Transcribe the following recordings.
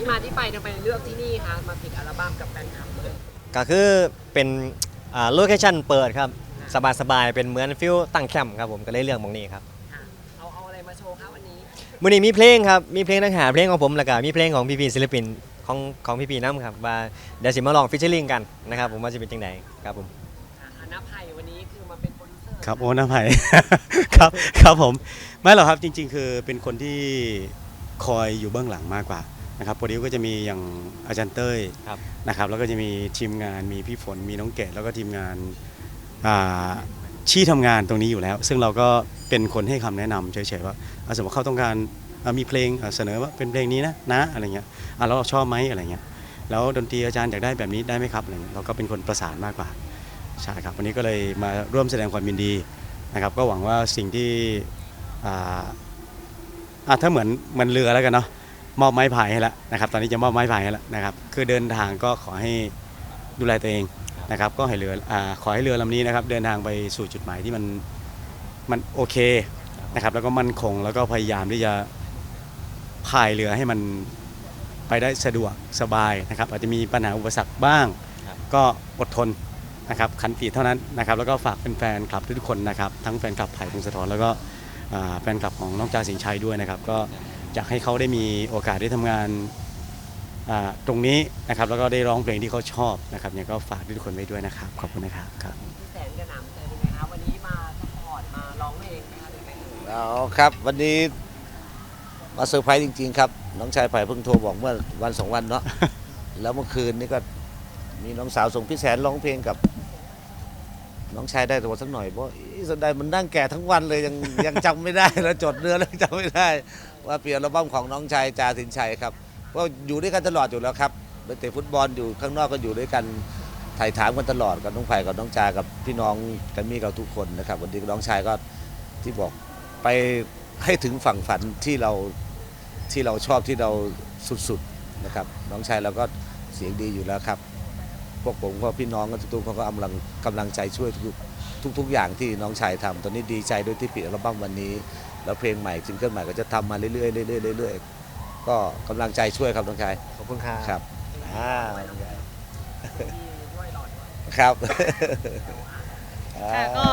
ที่มาที่ไปทำไมเลือกที่นี่คะมาปิดอัลบั้มกับแฟนคลับเลย ก็คือเป็นอ่าโลเคชั่นเปิดครับ สบายๆ เป็นเหมือนฟิลตั้งแคมป์ครับผมก็เลยเลือกหมองนี้ครับค่ะเอาเอาอะไรมาโชว์คะวันนี้มื่อนี้มีเพลงครับมีเพลงนักหาเพลงของผมแล้วก็มีเพลงของพี่ๆศิลปินของของพี่ๆน้ำครับว่าเดี๋ยวสิมาลองฟิชเชอร์ลิงกันนะครับผมว่าจะเป็นจังไดครับผมค่ะอาณาภัยวันนี้คือมาเป็นโปรดิวเซอร์ครับโอ้น้าไผ่ครับครับผมไม่หรอกครับจริง ๆ คือเป็นคนที่คอยอยู่เบื้องหลังมากกว่า นะครับโปรดิวก็จะมีอย่างอาจารย์เต้ยครับ นะครับแล้วก็จะมีทีมงานมีพี่ฝนมีน้องเกดแล้วก็ทีมงานอ่าที่ทำงานตรงนี้อยู่แล้ว ซึ่งเราก็เป็นคนให้คำแนะนำเฉยๆว่าอะสมมติเขาต้องการอะมีเพลงอะเสนอว่าเป็นเพลงนี้นะนะอะไรเงี้ยอะแล้วเราชอบไหมอะไรเงี้ยแล้วดนตรีอาจารย์อยากได้แบบนี้ได้ไหมครับอะไรเงี้ยเราก็เป็นคนประสานมากกว่าใช่ครับวันนี้ก็เลยมาร่วมแสดงความยินดีนะครับก็หวังว่าสิ่งที่อ่าอะถ้าเหมือนเหมือนเรือแล้วกันเนาะ มอบไม้พายให้แล้วนะครับ ตอนนี้จะมอบไม้พายให้แล้วนะครับ คือเดินทางก็ขอให้ดูแลตัวเองนะครับ ก็ให้เรืออ่าขอให้เรือลำนี้นะครับ เดินทางไปสู่จุดหมายที่มันมันโอเคนะครับ แล้วก็มั่นคงแล้วก็พยายามที่จะพายเรือให้มันไปได้สะดวกสบายนะครับ อาจจะมีปัญหาอุปสรรคบ้างครับก็อดทนนะครับขันติเท่านั้นนะครับ แล้วก็ฝากแฟนๆคลับทุกๆคนนะครับ ทั้งแฟนคลับไผ่พงศธรแล้วก็อ่าแฟนคลับของน้องจาสิงห์ชัยด้วยนะครับ ก็ อยากให้เขาได้มีโอกาสได้ทำงานอ่าตรงนี้นะครับแล้วก็ได้ร้องเพลงที่เขาชอบนะครับเนี่ยก็ฝากทุกคนไว้ด้วยนะครับ ขอบคุณนะครับครับพี่แสนกับหนำใจเป็นไงคะวันนี้มาสปอร์ตมาร้องเพลงไหมคะหรือไงเอ่ยเอาครับวันนี้มาเซอร์ไพรส์จริง ๆ ครับน้องชายไผ่เพิ่งโทรบอกเมื่อวันสองวันเนาะแล้วเมื่อคืนนี้ก็มีน้องสาวส่งพี่แสนร้องเพลงกับ น้องชายได้ตัวสักหน่อยเพราะอีสดายมันนั่งแก่ทั้งวันเลยยังยังจำไม่ได้แล้วจดเนื้อแล้วจำไม่ได้ ว่าเปลี่ยนอัลบั้มของน้องชายจาสินชัยครับเพราอยู่ด้วยกันตลอดอยู่แล้วครับไปเตะฟุตบอลอยู่ข้างนอกก็อยู่ด้วยกันถ่ายถามกันตลอดกับน้องไผ่กับน้องจากับพี่น้องกันมีกับทุกคนนะครับวันนี้น้องชายก็ที่บอกไปให้ถึงฝั่งฝันที่เราที่เราชอบที่เราสุดๆนะครับ น้องชายเราก็เสียงดีอยู่แล้วครับ พวกผมก็พี่น้องก็ทุกๆเขาก็กำลังกำลังใจช่วยทุกๆทุกๆอย่างที่น้องชายทำตอนนี้ดีใจด้วยที่ปิดอัลบั้มวันนี้ แล้วเพลงใหม่ซิงเกิลใหม่ก็จะทำมาเรื่อยๆเรื่อยๆเรื่อยๆก็กำลังใจช่วยครับน้องชายขอบคุณครับครับอ่าดีด้วยหลอดด้วยครับค่ะก็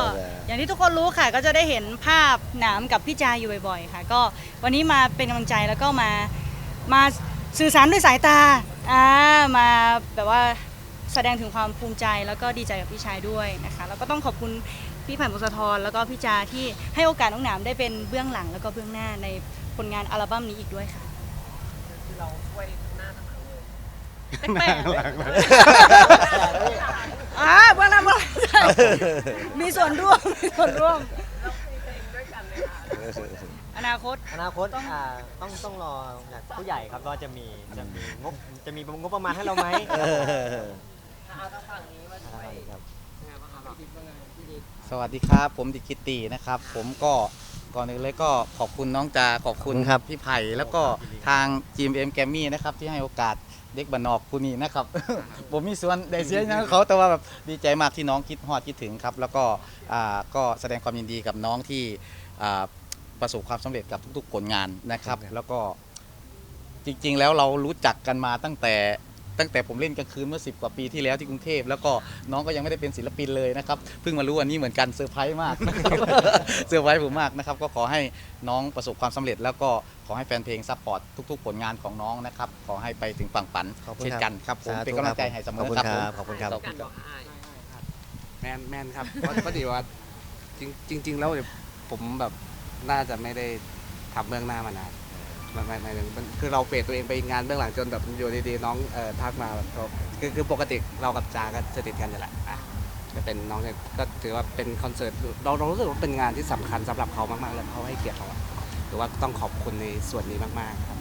อย่างที่ทุกคนรู้ค่ะ ก็จะได้เห็นภาพหนามกับพี่จาอยู่บ่อยๆ ค่ะ ก็วันนี้มาเป็นกำลังใจแล้วก็มามาสื่อสารด้วยสายตาอ่ามาแบบว่าแสดงถึงความภูมิใจแล้วก็ดีใจกับพี่ชายด้วยนะคะแล้วก็ต้องขอบคุณ พี่ไผ่มุสธรแล้วก็พี่จาที่ให้โอกาสน้องหนามได้เป็นเบื้องหลังแล้วก็เบื้องหน้าในผลงานอัลบั้มนี้อีกด้วยค่ะคือเราช่วยทั้งหน้าทั้งหลังเลยแปลกๆ อ่าเบื้องหน้าเบื้องหลังใช่มีส่วนร่วม มีส่วนร่วมเราเพลงด้วยกันเลยค่ะอนาคต อนาคตอ่าต้องต้องรอจากผู้ใหญ่ครับว่าจะมีจะมีงบจะมีงบประมาณให้เราไหมเอาทางฝั่งนี้มาช่วยยังไงบ้ สวัสดีครับ ผมดิกกิตตีนะครับ ผมก็ก่อนอื่นเลยก็ขอบคุณน้องจาขอบคุณขอบคุณครับ พี่ไผ่แล้วก็ทางจีมเอ็มแกมมี่นะครับ ที่ให้โอกาสเด็กบันนอกผู้นี้นะครับ ผมมีส่วนได้เสียนะเขาแต่ว่าแบบดีใจมากที่น้องคิดฮอดคิดถึงครับ แล้วก็อ่าก็แสดงความยินดีกับน้องที่อ่าประสบความสำเร็จกับทุกๆผลงานนะครับ แล้วก็จริงๆแล้วเรารู้จักกันมาตั้งแต่ ตั้งแต่ผมเล่นกลางคืนเมื่อ 10 กว่าปีที่แล้วที่กรุงเทพแล้วก็น้องก็ยังไม่ได้เป็นศิลปินเลยนะครับเพิ่งมารู้วันนี้เหมือนกันเซอร์ไพรส์มากเซอร์ไพรส์ผมมากนะครับก็ขอให้น้องประสบความสำเร็จ แล้วก็ขอให้แฟนเพลงซัพพอร์ตทุก ๆ ผลงานของน้องนะครับขอให้ไปถึงฝั่งฝันขอบคุณเช่นครับกันครับผมสาธุเป็นกำลังใจให้เสมอครับผม ขอบคุณครับ ขอบกัคุนณคบรัอบกอ้ายแมนแมนครับเพราะ เพราะดีว่าจริงจริง ๆ แล้วเนี่ยผมแบบน่าจะไม่ได้ทำเบื้องหน้ามานาน ไม่ไม่ไม่มันคือเราเปลี่ยนตัวเองไปงานเบื้องหลังจนแบบอยู่ดีๆน้องเอ่อทักมาแบบก็คือคือปกติเรากับจาก็สนิทกันอยู่แหละอะจะเป็นน้องเนี่ยก็ถือว่าเป็นคอนเสิร์ตเราเรารู้สึกว่าเป็นงานที่สำคัญสำหรับเขามากๆเลยเขาให้เกียรติเราอะหรือว่าต้องขอบคุณในส่วนนี้มากๆครับ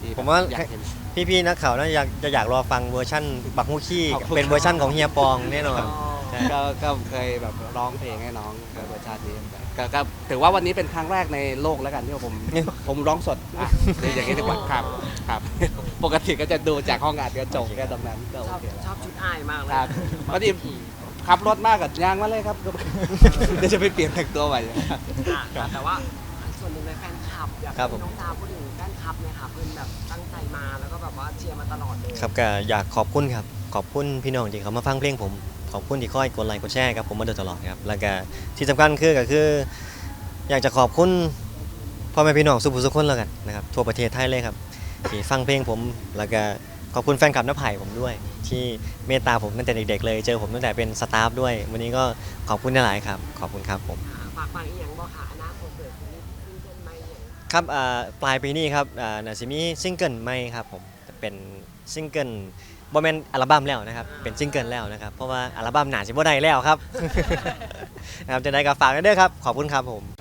ที่ผมว่า อยากเห็น พี่ๆนักข่าวน่าจะอยากจะอยากรอฟังเวอร์ชั่นบักฮูขี้ขอบคุณเป็นเวอร์ชั่นของเฮียปองแน่นอนใช่ ก็ก็เคยแบบร้องเพลงให้น้องเวอร์ชันนี้ก็ก็ถือว่าวันนี้เป็นครั้งแรกในโลกแล้วกันที่ผมผมร้องสดอะคืออย่างนี้ดีกว่าครับครับ ปกติก็จะดูจากห้องอัดกระจกแค่ตรงนั้นก็ชโออบเคแล้วชอบชุดอ้ายมากเลยครับพอดีขับรถมากกับยางมาเลยครับเดี๋ยวจะไปเปลี่ยนแต่งตัวใหม่อะแต่ว่าส่วนหนึ่งในแฟนคลับอยากครับให้ผมน้องตาพูดถึงแฟนคลับทับไหมคะเพื่อนแบบตั้งใจมาแล้วก็แบบว่าเชียร์มาตลอดเลยครับก็อยากขอบคุณครับ ขอบคุณพี่น้องที่เขามาฟังเพลงผมข อบคุณที่คอยกดไลค์กดแชร์ครับผมมาโดยตลอดครับแล้วก็ที่สำคัญคือก็คือ อยากจะขอบคุณพ่อแม่พี่น้องสุภุสุขคนแล้วกันนะครับทั่วประเทศไทยเลยครับที่ฟังเพลงผมแล้วก็ขอบคุณแฟนคลับน้าไผ่ผมด้วย ที่เมตตาผมตั้งแต่เด็กๆเลยเจอผมตั้งแต่เป็นสตาฟด้วย วันนี้ก็ขอบคุณหลายๆครับ ขอบคุณครับผมค่ะฝากฟังอีกอย่างบอกค่ะอนาคตเกิดขึ้นขึ้นเกินไหมอย่างครับอ่าปลายปีนี้ครับอ่าน่าจะมีซิงเกิลใหม่ครับผมเป็นซิงเกิล บ่แม่นอัลบั้มแล้วนะครับ เป็นซิงเกิลแล้วนะครับ เพราะว่าอัลบั้มหนาสิบ่ได้แล้วครับ นะครับจะได้กับฝากด้วยเด้อครับ ขอบคุณครับผม